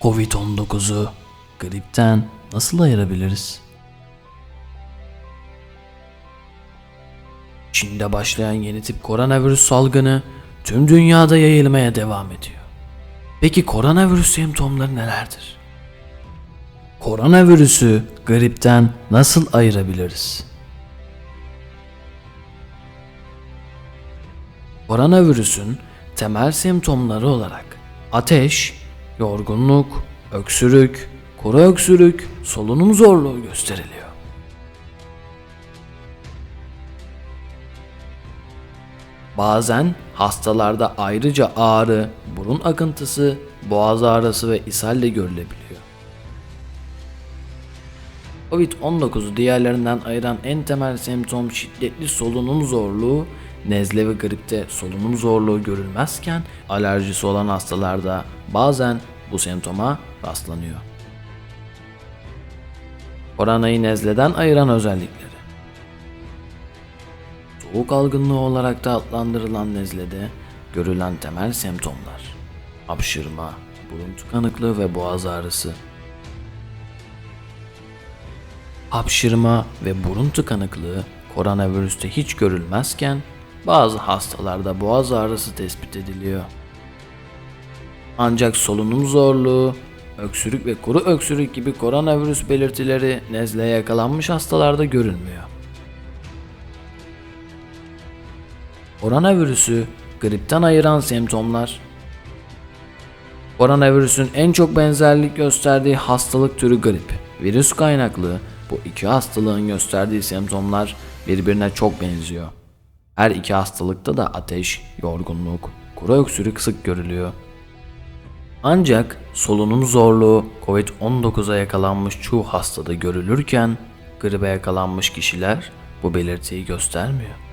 Covid-19'u gripten nasıl ayırabiliriz? Çin'de başlayan yeni tip koronavirüs salgını tüm dünyada yayılmaya devam ediyor. Peki koronavirüs semptomları nelerdir? Koronavirüsü gripten nasıl ayırabiliriz? Koronavirüsün temel semptomları olarak ateş, yorgunluk, öksürük, kuru öksürük, solunum zorluğu gösteriliyor. Bazen hastalarda ayrıca ağrı, burun akıntısı, boğaz ağrısı ve ishal de görülebiliyor. Covid-19'u diğerlerinden ayıran en temel semptom şiddetli solunum zorluğu, nezle ve gripte solunum zorluğu görülmezken alerjisi olan hastalarda bazen bu semptoma rastlanıyor. Koronayı nezleden ayıran özellikleri. Soğuk algınlığı olarak da adlandırılan nezlede görülen temel semptomlar. Hapşırma, burun tıkanıklığı ve boğaz ağrısı. Hapşırma ve burun tıkanıklığı koronavirüste hiç görülmezken bazı hastalarda boğaz ağrısı tespit ediliyor. Ancak solunum zorluğu, öksürük ve kuru öksürük gibi koronavirüs belirtileri nezleye yakalanmış hastalarda görülmüyor. Koronavirüsü gripten ayıran semptomlar Koronavirüsün en çok benzerlik gösterdiği hastalık türü grip. Virüs kaynaklı bu iki hastalığın gösterdiği semptomlar birbirine çok benziyor. Her iki hastalıkta da ateş, yorgunluk, kuru öksürük sık görülüyor. Ancak solunum zorluğu COVID-19'a yakalanmış çoğu hastada görülürken gribe yakalanmış kişiler bu belirtiyi göstermiyor.